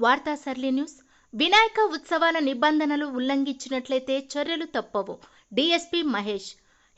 వార్తా సర్లి న్యూస్. వినాయక ఉత్సవాల నిబంధనలు ఉల్లంఘించినట్లయితే చర్యలు తప్పవు. డిఎస్పీ మహేష్.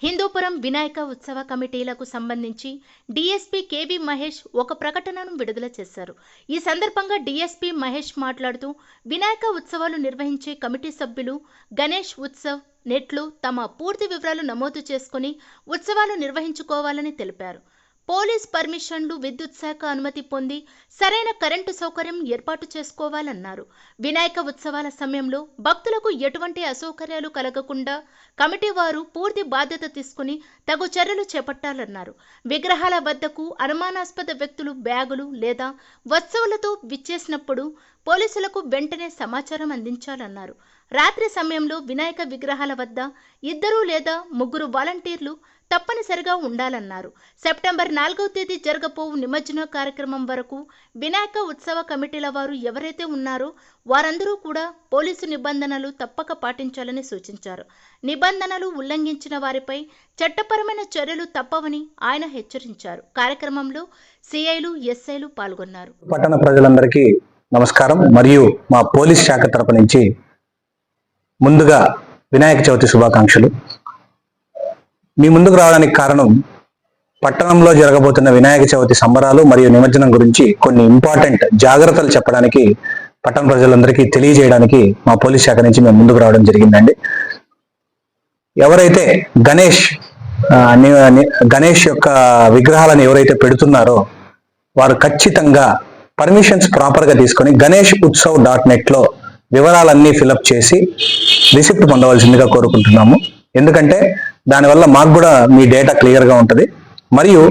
హిందూపురం వినాయక ఉత్సవ కమిటీలకు సంబంధించి డీఎస్పీ కేవీ మహేష్ ఒక ప్రకటనను విడుదల చేశారు. ఈ సందర్భంగా డీఎస్పీ మహేష్ మాట్లాడుతూ వినాయక ఉత్సవాలు నిర్వహించే కమిటీ సభ్యులు గణేష్ ఉత్సవ్ నెట్లు తమ పూర్తి వివరాలు నమోదు చేసుకుని ఉత్సవాలు నిర్వహించుకోవాలని తెలిపారు. పోలీస్ పర్మిషన్లు విద్యుత్ శాఖ అనుమతి పొంది సరైన కరెంటు సౌకర్యం ఏర్పాటు చేసుకోవాలన్నారు. వినాయక ఉత్సవాల సమయంలో భక్తులకు ఎటువంటి అసౌకర్యాలు కలగకుండా కమిటీ వారు పూర్తి బాధ్యత తీసుకుని తగు చర్యలు చేపట్టాలన్నారు. విగ్రహాల వద్దకు అనుమానాస్పద వ్యక్తులు బ్యాగులు లేదా వస్తువులతో విచ్చేసినప్పుడు పోలీసులకు వెంటనే సమాచారం అందించాలన్నారు. రాత్రి సమయంలో వినాయక విగ్రహాల వద్ద ఇద్దరు లేదా ముగ్గురు వాలంటీర్లు తప్పనిసరిగా ఉండాలన్నారు. సెప్టెంబర్ నాలుగవ తేదీ జరగబోవు నిమజ్జన కార్యక్రమం వరకు వినాయక ఉత్సవ కమిటీల వారు ఎవరైతే ఉన్నారో వారందరూ కూడా పోలీసు నిబంధనలు తప్పక పాటించాలని సూచించారు. నిబంధనలు ఉల్లంఘించిన వారిపై చట్టపరమైన చర్యలు తప్పవని ఆయన హెచ్చరించారు. కార్యక్రమంలో సిఐలు ఎస్ఐలు పాల్గొన్నారు. పట్టణ ప్రజలందరికీ నమస్కారం. మరియు మా పోలీస్ శాఖ తరపు నుంచి ముందుగా వినాయక చవితి శుభాకాంక్షలు. మీ ముందుకు రావడానికి కారణం పట్టణంలో జరగబోతున్న వినాయక చవితి సంబరాలు మరియు నిమజ్జనం గురించి కొన్ని ఇంపార్టెంట్ జాగ్రత్తలు చెప్పడానికి పట్టణ ప్రజలందరికీ తెలియజేయడానికి మా పోలీస్ శాఖ నుంచి మేము ముందుకు రావడం జరిగిందండి. ఎవరైతే గణేష్ గణేష్ యొక్క విగ్రహాలను ఎవరైతే పెడుతున్నారో వారు ఖచ్చితంగా పర్మిషన్స్ ప్రాపర్గా తీసుకొని గణేష్ ఉత్సవ్ డాట్ నెట్లో వివరాలన్నీ ఫిలప్ చేసి రిసిప్ట్ పొందవలసిందిగా కోరుకుంటున్నాము. ఎందుకంటే దానివల్ల మాకు కూడా మీ డేటా క్లియర్గా ఉంటుంది. మరియు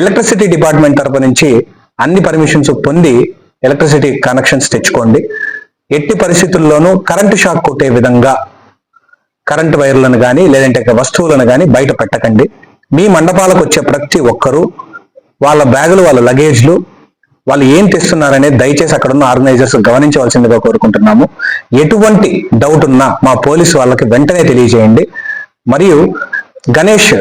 ఎలక్ట్రిసిటీ డిపార్ట్మెంట్ తరపు నుంచి అన్ని పర్మిషన్స్ పొంది ఎలక్ట్రిసిటీ కనెక్షన్స్ తెచ్చుకోండి. ఎట్టి పరిస్థితుల్లోనూ కరెంటు షాక్ కొట్టే విధంగా కరెంట్ వైర్లను కానీ లేదంటే వస్తువులను కానీ బయట పెట్టకండి. మీ మండపాలకు వచ్చే ప్రతి ఒక్కరూ వాళ్ళ బ్యాగులు వాళ్ళ లగేజ్లు వాళ్ళు ఏం తెస్తున్నారనే దయచేసి అక్కడ ఉన్న ఆర్గనైజర్స్ గమనించవలసిందిగా కోరుకుంటున్నాము. ఎటువంటి డౌట్ ఉన్నా మా పోలీసు వాళ్ళకి వెంటనే తెలియజేయండి. మరియు గణేష్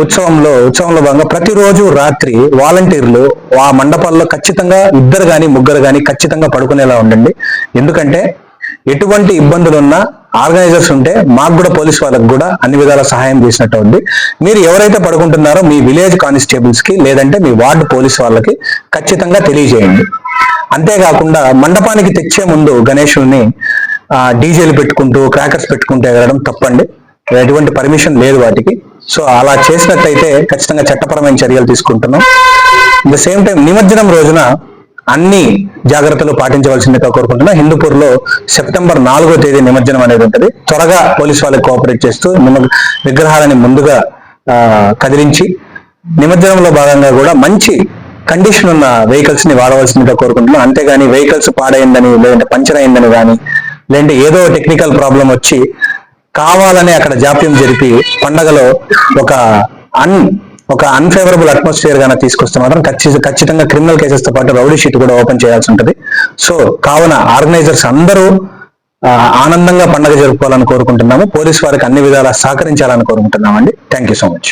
ఉత్సవంలో ఉత్సవంలో భాగంగా ప్రతిరోజు రాత్రి వాలంటీర్లు ఆ మండపాల్లో ఖచ్చితంగా ఇద్దరు కానీ ముగ్గురు కానీ ఖచ్చితంగా పడుకునేలా ఉండండి. ఎందుకంటే ఎటువంటి ఇబ్బందులున్నా ఆర్గనైజర్స్ ఉంటే మాకు కూడా పోలీస్ వాళ్ళకి కూడా అన్ని విధాల సహాయం చేసినట్టు ఉంది. మీరు ఎవరైతే పడుకుంటున్నారో మీ విలేజ్ కానిస్టేబుల్స్కి లేదంటే మీ వార్డు పోలీస్ వాళ్ళకి ఖచ్చితంగా తెలియజేయండి. అంతేకాకుండా మండపానికి తెచ్చే ముందు గణేషుల్ని డీజేలు పెట్టుకుంటూ క్రాకర్స్ పెట్టుకుంటూ ఎగరడం తప్పండి. ఎటువంటి పర్మిషన్ లేదు వాటికి. సో అలా చేసినట్టయితే ఖచ్చితంగా చట్టపరమైన చర్యలు తీసుకుంటున్నాం. ద సేమ్ టైం నిమజ్జనం రోజున అన్ని జాగ్రత్తలు పాటించవలసిందిగా కోరుకుంటున్నా. హిందూపూర్లో సెప్టెంబర్ నాలుగో తేదీ నిమజ్జనం అనేది ఉంటుంది. త్వరగా పోలీస్ వాళ్ళకి కోఆపరేట్ చేస్తూ విగ్రహాలని ముందుగా కదిలించి నిమజ్జనంలో భాగంగా కూడా మంచి కండిషన్ ఉన్న వెహికల్స్ని వాడవలసిందిగా కోరుకుంటున్నాం. అంతేగాని వెహికల్స్ పాడైందని లేదంటే పంచర్ అయిందని కానీ లేదంటే ఏదో టెక్నికల్ ప్రాబ్లం వచ్చి కావాలని అక్కడ జాప్యం జరిపి పండగలో ఒక అన్ ఒక అన్ఫేవరబుల్ అట్మాస్ఫియర్ గానే తీసుకొస్తే మాత్రం ఖచ్చితంగా క్రిమినల్ కేసెస్తో పాటు రౌడీ షీట్ కూడా ఓపెన్ చేయాల్సి ఉంటుంది. సో కావున ఆర్గనైజర్స్ అందరూ ఆనందంగా పండగ జరుపుకోవాలని కోరుకుంటున్నాము. పోలీస్ వారికి అన్ని విధాలా సహకరించాలని కోరుకుంటున్నామండి. Thank you so much